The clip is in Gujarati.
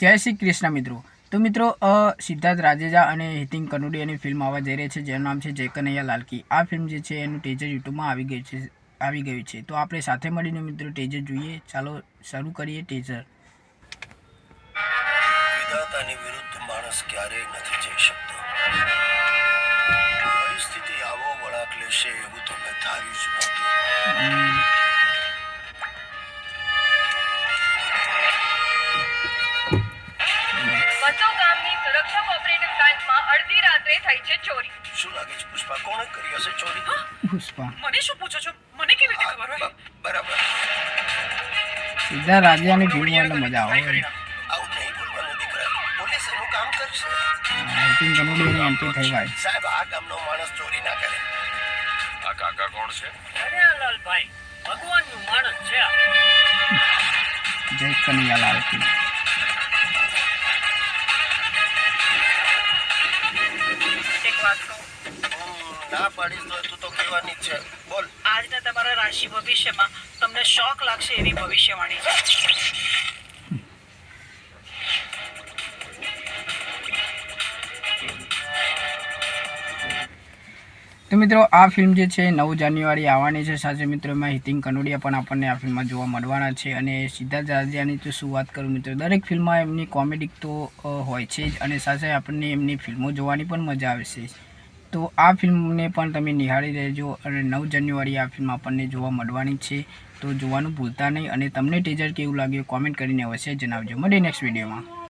જય શ્રી કૃષ્ણ મિત્રો. તો મિત્રો સિદ્ધાર્થ રાજેજા અને હિતિન કનુડિયાની ફિલ્મ આવવા જઈ રહી છે જેનું નામ છે જય કનૈયા લાલકી. આ ફિલ્મ જે છે એનું ટેજર યુટ્યુબમાં આવી ગયું છે આવી ગયું છે. તો આપણે સાથે મળીને મિત્રો ટેજર જોઈએ. ચાલો શરૂ કરીએ ટેજર વિધાતાની વિરુદ્ધ માણસ ક્યારેય નથી જઈ શકતો. પરિસ્થિતિ આવો વળાંક લેશે એવું તો મેં ધાર્યું જ નહોતું. થઈ છે ચોરી? શું લાગે છે? પુષ્પા કોણે કરી હશે ચોરી? પુષ્પા. મને શું પૂછો છો? મને કેવી રીતે ખબર હોય? બરાબર. સીધા રાજાની એટલે મજા આવે. આવું નહીં બોલવાનું દીકરા. પોલીસ એનું કામ કરશે. હિતિન કનુડિયાની એન્ટ્રી થઈ ભાઈ સાહેબ આ ગામનો માણસ ચોરી ના કરે. આ કાકા કોણ છે? લાલભાઈ ભગવાનનું માણસ છે જય કનૈયા લાલકી તો તું તો છે. બોલ. આજના તમારા રાશિ ભવિષ્યમાં તમને શોક લાગશે એવી ભવિષ્યવાણી છે. તો મિત્રો, આ ફિલ્મ જે છે, નવ જાન્યુઆરી આવવાની છે. સાથે મિત્રો, એમાં હિતિન કનોડિયા પણ આપણને આ ફિલ્મમાં જોવા મળવાના છે. અને સિદ્ધાર્થ રાજાની તો શું વાત કરું મિત્રો. દરેક ફિલ્મમાં એમની કોમેડી તો હોય છે જ. અને સાથે આપણને એમની ફિલ્મો જોવાની પણ મજા આવશે તો આ ફિલ્મને પણ તમે નિહાળી રહેજો. અને નવ જાન્યુઆરી આ ફિલ્મ આપણને જોવા મળવાની છે. તો જોવાનું ભૂલતા નહીં. અને તમને ટીઝર કેવું લાગ્યું કોમેન્ટ કરીને અવશ્ય જણાવજો. મળીએ નેક્સ્ટ વિડીયોમાં